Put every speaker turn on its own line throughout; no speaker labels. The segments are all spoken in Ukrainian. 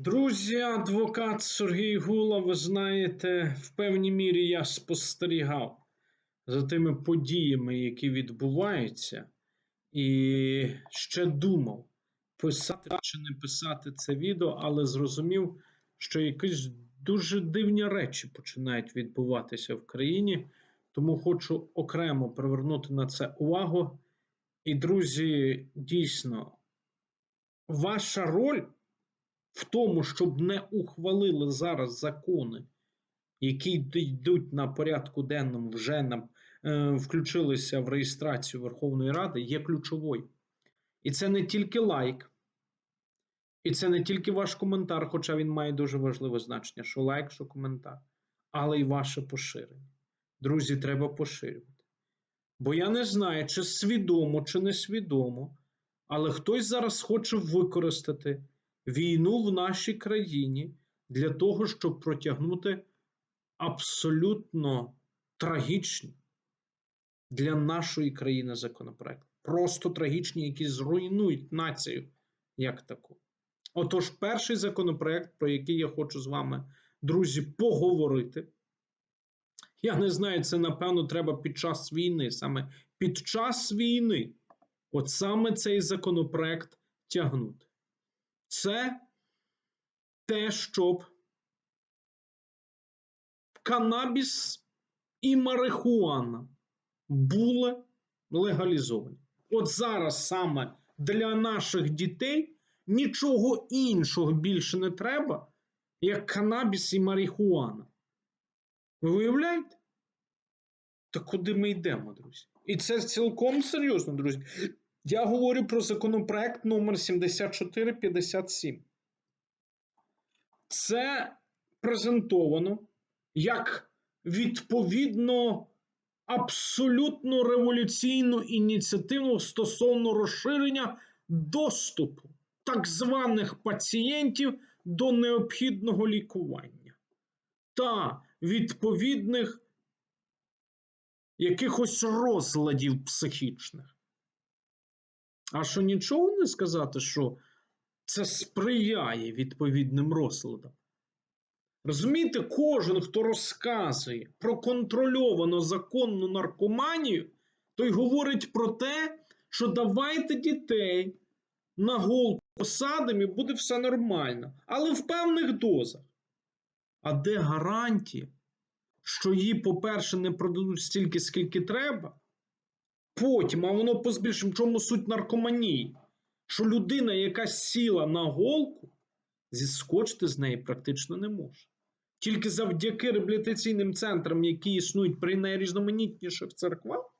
Друзі, адвокат Сергій Гула, ви знаєте, в певній мірі я спостерігав за тими подіями, які відбуваються, і ще думав, писати чи не писати це відео, але зрозумів, що якісь дуже дивні речі починають відбуватися в країні, тому хочу окремо привернути на це увагу. І, друзі, дійсно, ваша роль в тому, щоб не ухвалили зараз закони, які йдуть на порядку денному, вже на, е, включилися в реєстрацію Верховної Ради, є ключовою. І це не тільки лайк, і це не тільки ваш коментар, хоча він має дуже важливе значення, що лайк, що коментар, але й ваше поширення. Друзі, треба поширювати. Бо я не знаю, чи свідомо, чи несвідомо, але хтось зараз хоче використати війну в нашій країні для того, щоб протягнути абсолютно трагічні для нашої країни законопроект. Просто трагічні, які зруйнують націю як таку. Отож, перший законопроект, про який я хочу з вами, друзі, поговорити. Я не знаю, це напевно треба під час війни. Саме під час війни, от саме цей законопроект тягнути це те, щоб канабіс і марихуана були легалізовані. От зараз саме для наших дітей нічого іншого більше не треба, як канабіс і марихуана. Ви виявляєте? Та куди ми йдемо, друзі? І це цілком серйозно, друзі. Я говорю про законопроект номер 7457. Це презентовано як відповідно абсолютно революційну ініціативу стосовно розширення доступу так званих пацієнтів до необхідного лікування та відповідних якихось розладів психічних. А що нічого не сказати, що це сприяє відповідним розладам? Розумієте, кожен, хто розказує про контрольовану законну наркоманію, той говорить про те, що давайте дітей на голку посадимо і буде все нормально, але в певних дозах. А де гарантія, що її, по-перше, не продадуть стільки, скільки треба? Потім, а воно по збільшому чому суть наркоманії, що людина, яка сіла на голку, зіскочити з неї практично не може. Тільки завдяки реабілітаційним центрам, які існують при найрізноманітніших церквах,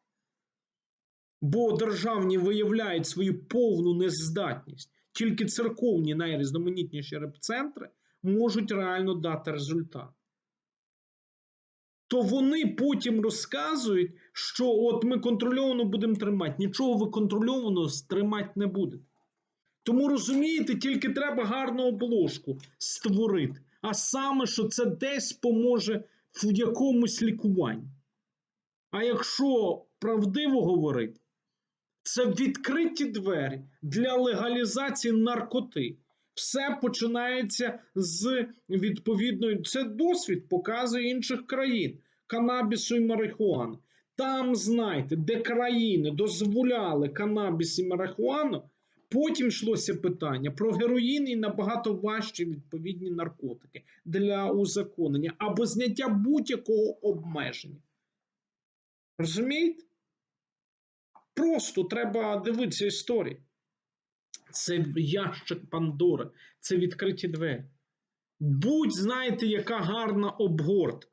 бо державні виявляють свою повну нездатність, тільки церковні найрізноманітніші репцентри можуть реально дати результат то вони потім розказують, що от ми контрольовано будемо тримати. Нічого ви контрольовано тримати не будете. Тому розумієте, тільки треба гарну обложку створити. А саме, що це десь поможе в якомусь лікуванні. А якщо правдиво говорити, це відкриті двері для легалізації наркоти. Все починається з відповідної. Це досвід показує інших країн канабісу і марихуани. Там, знаєте, де країни дозволяли канабіс і марихуану, потім йшлося питання про героїн і набагато важчі відповідні наркотики для узаконення або зняття будь-якого обмеження. Розумієте? Просто треба дивитися історію. Це ящик Пандори, це відкриті двері. Будь знаєте, яка гарна обгортка.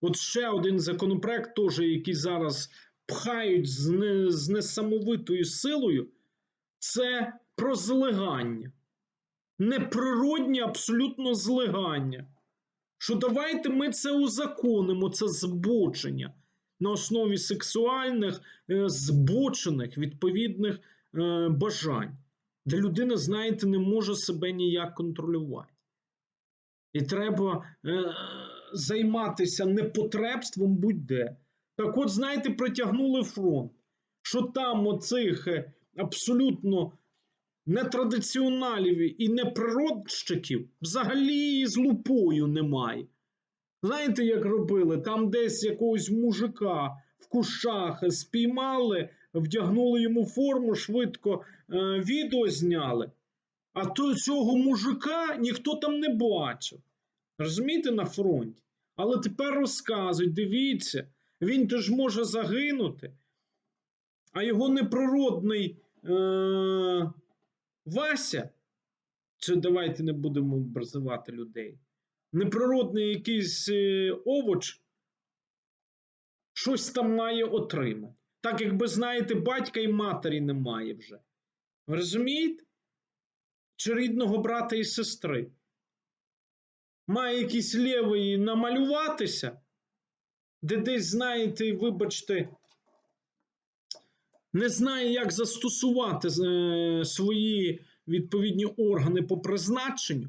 От ще один законопроект, теж, який зараз пхають з, не, з несамовитою силою, це про злегання. Неприроднє абсолютно злегання. Що давайте ми це узаконимо, це збочення на основі сексуальних, е, збочених відповідних е, бажань де людина, знаєте, не може себе ніяк контролювати. І треба е, займатися непотребством будь-де. Так от, знаєте, протягнули фронт, що там оцих е, абсолютно нетрадиціоналів і неприродщиків взагалі з лупою немає. Знаєте, як робили? Там десь якогось мужика в кущах спіймали, вдягнули йому форму, швидко е, відео зняли. А то цього мужика ніхто там не бачив. Розумієте, на фронті. Але тепер розказують, дивіться, він теж може загинути, а його неприродний е- Вася, це давайте не будемо образувати людей, неприродний якийсь е- овоч, щось там має отримати. Так, якби знаєте, батька і матері немає вже. Ви розумієте? Чи рідного брата і сестри? Має якийсь лівий намалюватися, де десь, знаєте, вибачте, не знає, як застосувати е, свої відповідні органи по призначенню,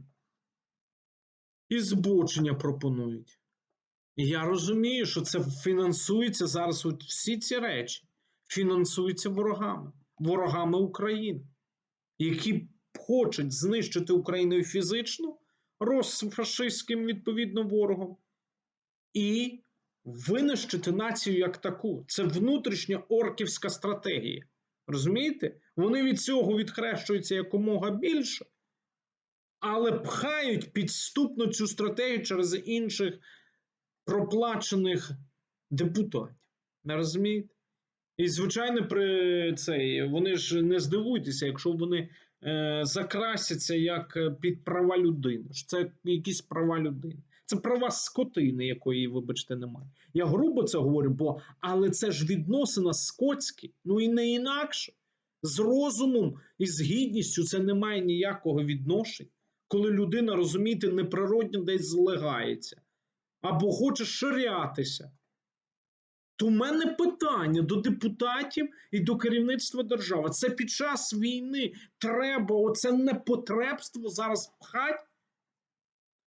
і збочення пропонують. Я розумію, що це фінансується зараз от всі ці речі фінансуються ворогами, ворогами України, які хочуть знищити Україну фізично, розфашистським відповідно ворогом, і винищити націю як таку. Це внутрішня орківська стратегія. Розумієте? Вони від цього відхрещуються якомога більше, але пхають підступно цю стратегію через інших проплачених депутатів. Не розумієте? І, звичайно, при цей вони ж не здивуйтеся, якщо вони е, закрасяться як е, під права людини. Це якісь права людини. Це права скотини, якої, вибачте, немає. Я грубо це говорю, бо але це ж відносина скотські, ну і не інакше. З розумом і з гідністю це не має ніякого відношення, коли людина, розумієте, неприродно десь злегається або хоче ширятися. То в мене питання до депутатів і до керівництва держави. Це під час війни треба оце непотребство зараз пхати?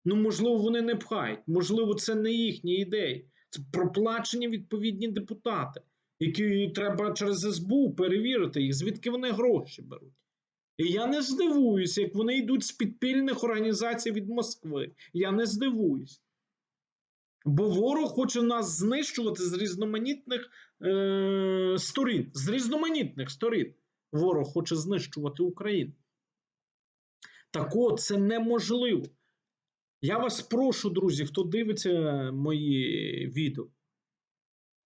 Ну, можливо, вони не пхають. Можливо, це не їхні ідеї. Це проплачені відповідні депутати, які треба через СБУ перевірити їх, звідки вони гроші беруть. І я не здивуюся, як вони йдуть з підпільних організацій від Москви. Я не здивуюсь. Бо ворог хоче нас знищувати з різноманітних е, сторін. З різноманітних сторін. Ворог хоче знищувати Україну. Так от, це неможливо. Я вас прошу, друзі, хто дивиться мої відео.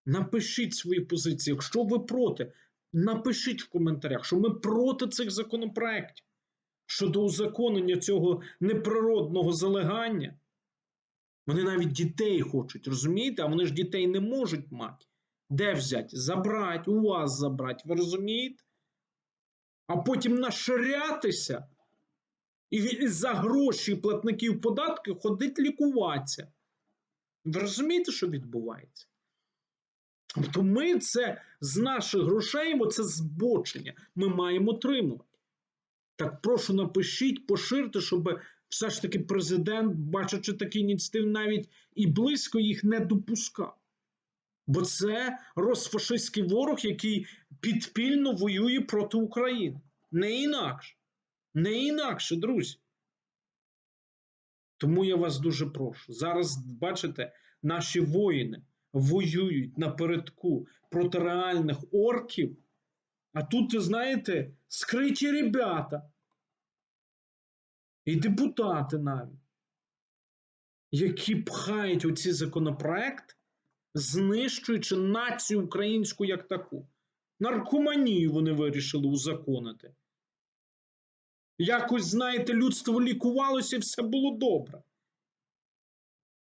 Напишіть свої позиції. Якщо ви проти, напишіть в коментарях, що ми проти цих законопроєктів щодо узаконення цього неприродного залегання. Вони навіть дітей хочуть, розумієте? А вони ж дітей не можуть мати. Де взяти? Забрати, у вас забрати, ви розумієте? А потім наширятися і за гроші платників податків ходить лікуватися. Ви розумієте, що відбувається? Тобто ми це з наших грошей, це збочення. Ми маємо отримувати. Так прошу напишіть, поширте, щоб все ж таки президент, бачачи такі ініціативи, навіть і близько їх не допускав. Бо це розфашистський ворог, який підпільно воює проти України. Не інакше. Не інакше, друзі. Тому я вас дуже прошу. Зараз, бачите, наші воїни воюють напередку проти реальних орків. А тут, знаєте, скриті ребята і депутати навіть, які пхають оці законопроекти, знищуючи націю українську як таку. Наркоманію вони вирішили узаконити. Якось, знаєте, людство лікувалося і все було добре.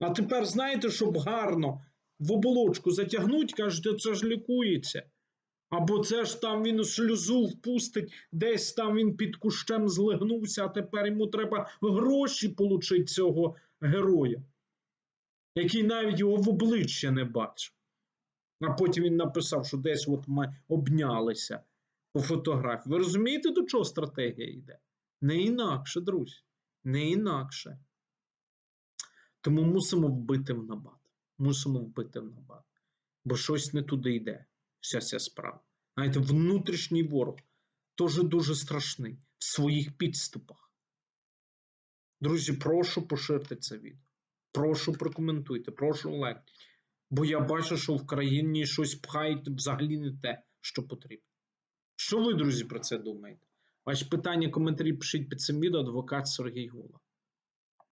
А тепер, знаєте, щоб гарно в оболочку затягнуть, кажуть, це ж лікується. Або це ж там він шлюзу впустить, десь там він під кущем злигнувся, а тепер йому треба гроші получити цього героя, який навіть його в обличчя не бачив. А потім він написав, що десь от ми обнялися по фотографії. Ви розумієте, до чого стратегія йде? Не інакше, друзі. Не інакше. Тому мусимо вбити в набат. Мусимо вбити в набат. Бо щось не туди йде вся ця справа. Знаєте, внутрішній ворог теж дуже страшний. в своїх підступах. Друзі, прошу поширте це відео. Прошу прокоментуйте, прошу лайк. Бо я бачу, що в країні щось пхають взагалі не те, що потрібно. Що ви, друзі, про це думаєте? Ваші питання, коментарі пишіть під цим відео адвокат Сергій Гула.